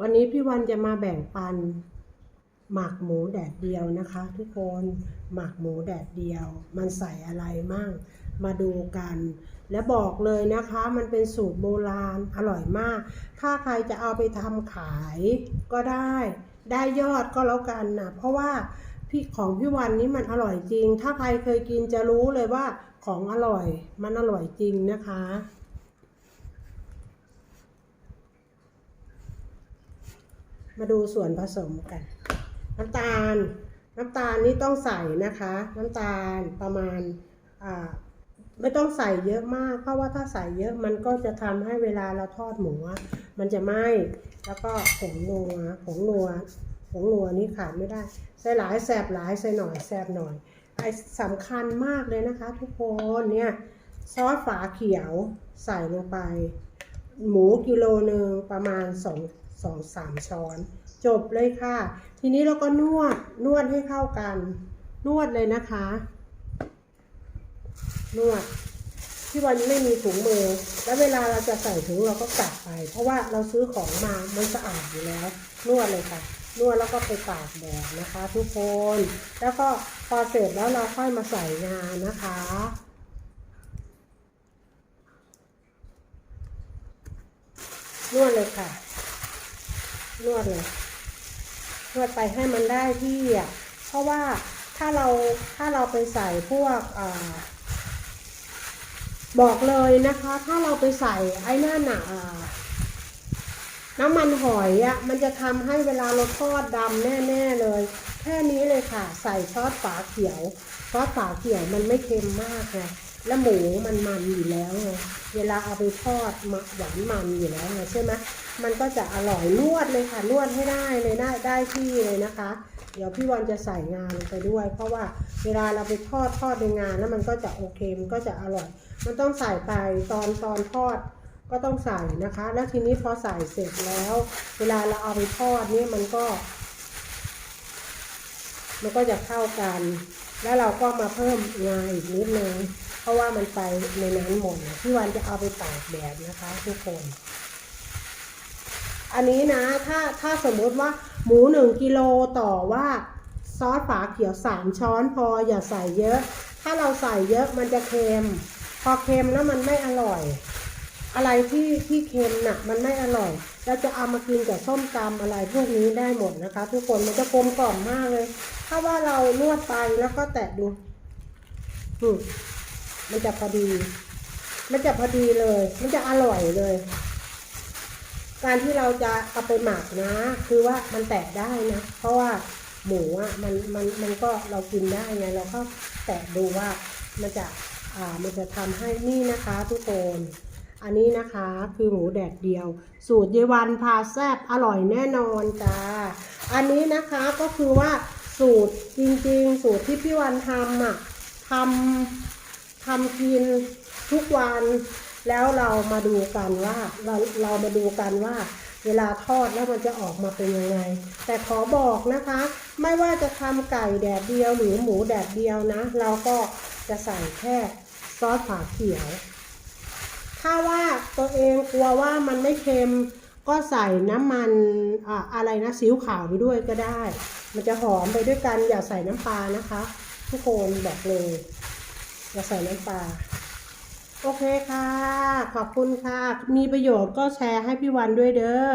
วันนี้พี่วันจะมาแบ่งปัน หมักหมูแดดเดียวนะคะ ทุกคนหมักหมูแดดเดียว มันใส่อะไรมั่ง มาดูกัน และบอกเลยนะคะ มันเป็นสูตรโบราณอร่อยมาก ถ้าใครจะเอาไปทำขายก็ได้ ได้ยอดก็แล้วกันนะเพราะว่าพี่ของพี่วันนี้มันอร่อยจริง ถ้าใครเคยกินจะรู้เลยว่าของอร่อยมันอร่อยจริงนะคะ มาดูส่วนผสมกัน น้ำตาล น้ำตาลนี่ต้องใส่นะคะ น้ำตาลประมาณไม่ต้องใส่เยอะมาก เพราะว่าถ้าใส่เยอะมันก็จะทำให้เวลาเราทอดหมูมันจะไหม้แล้วก็ผงนัวผงนัวผงนัวนี่ขาดไม่ได้ ใส่หลายแสบหลายใส่หน่อยแสบหน่อยไอ้สำคัญมากเลยนะคะ ทุกคนเนี่ยซอสฝาเขียวใส่ลงไป หมูกิโลหนึ่งประมาณสองสองสามช้อน จบเลยค่ะ ทีนี้เราก็นวดนวดให้เข้ากัน นวดเลยนะคะ นวดที่วันไม่มีถุงมือ แล้วเวลาเราจะใส่ถุงเราก็กัดไป เพราะว่าเราซื้อของมามันสะอาดอยู่แล้ว นวดเลยค่ะนวดแล้วก็ไปตากแดดนะคะ ทุกคน แล้วก็พอเสร็จแล้วเราค่อยมาใส่งานนะคะ นวดเลยค่ะ นวดเลย นวดไปให้มันได้ที่อะเพราะว่าถ้าเราถ้าเราไปใส่พวกอ่าบอกเลยนะคะ ถ้าเราไปใส่ไอ้นั่นน่ะอ่าน้ำมันหอยอะมันจะทำให้เวลาเราทอดดำแน่ๆเลย แค่นี้เลยค่ะ ใส่ซอสฝาเขียวซอสฝาเขียวมันไม่เค็มมากไง และหมูมันมันอยู่แล้วไงเวลาเอาไปทอดมาหวานมันอยู่แล้วไงใช่ไหมมันก็จะอร่อยนวดเลยค่ะนวดให้ได้เลยได้ได้ที่เลยนะคะ เดี๋ยวพี่วันจะใส่งานลงไปด้วย เพราะว่าเวลาเราไปทอดทอดในงานแล้วมันก็จะโอเคมันก็จะอร่อย มันต้องใส่ไปตอนตอนทอดก็ต้องใส่นะคะ แล้วทีนี้พอใส่เสร็จแล้ว เวลาเราเอาไปทอดเนี่ยมันก็ มันก็จะเข้ากัน แล้วเราก็มาเพิ่มงาอีกนิดนึง เพราะว่ามันไปในนั้นหมดพี่วันจะเอาไปตากแดดนะคะ ทุกคน อันนี้นะ ถ้าถ้าสมมติว่าหมูหนึ่งกิโลต่อว่าซอสฝาเขียวสามช้อนพออย่าใส่เยอะ ถ้าเราใส่เยอะมันจะเค็ม พอเค็มแล้วมันไม่อร่อย อะไรที่ที่เค็มน่ะมันไม่อร่อย เราจะเอามากินกับส้มตำอะไรพวกนี้ได้หมดนะคะ ทุกคนมันจะกลมกล่อมมากเลย ถ้าว่าเรานวดไปแล้วก็แตะดูอืม มันจะพอดี มันจะพอดีเลย มันจะอร่อยเลย การที่เราจะเอาไปหมักนะ คือว่ามันแตะได้นะ เพราะว่าหมูอะมันมันมันก็เรากินได้ไงเราก็แตะดูว่ามันจะอ่ามันจะทำให้นี่นะคะทุกคนอันนี้นะคะคือหมูแดดเดียว สูตรเยวันพาแซบอร่อยแน่นอนจ้าอันนี้นะคะก็คือว่าสูตรจริงๆ สูตรที่พี่วันทำอะทำ ทำกินทุกวัน แล้วเรามาดูกันว่าเราเรามาดูกันว่า เวลาทอดแล้วมันจะออกมาเป็นยังไง แต่ขอบอกนะคะ ไม่ว่าจะทำไก่แดดเดียวหรือหมูแดดเดียวนะ เราก็จะใส่แค่ซอสฝาเขียว ถ้าว่าตัวเองกลัวว่ามันไม่เค็มก็ใส่น้ำมันอ่าอะไรนะซีอิ๊วขาวไปด้วยก็ได้ มันจะหอมไปด้วยกันอย่าใส่น้ำปลานะคะ ทุกคนบอกเลย จะใส่น้ำปลาโอเคค่ะ ขอบคุณค่ะ มีประโยชน์ก็แชร์ให้พี่วันด้วยเด้อ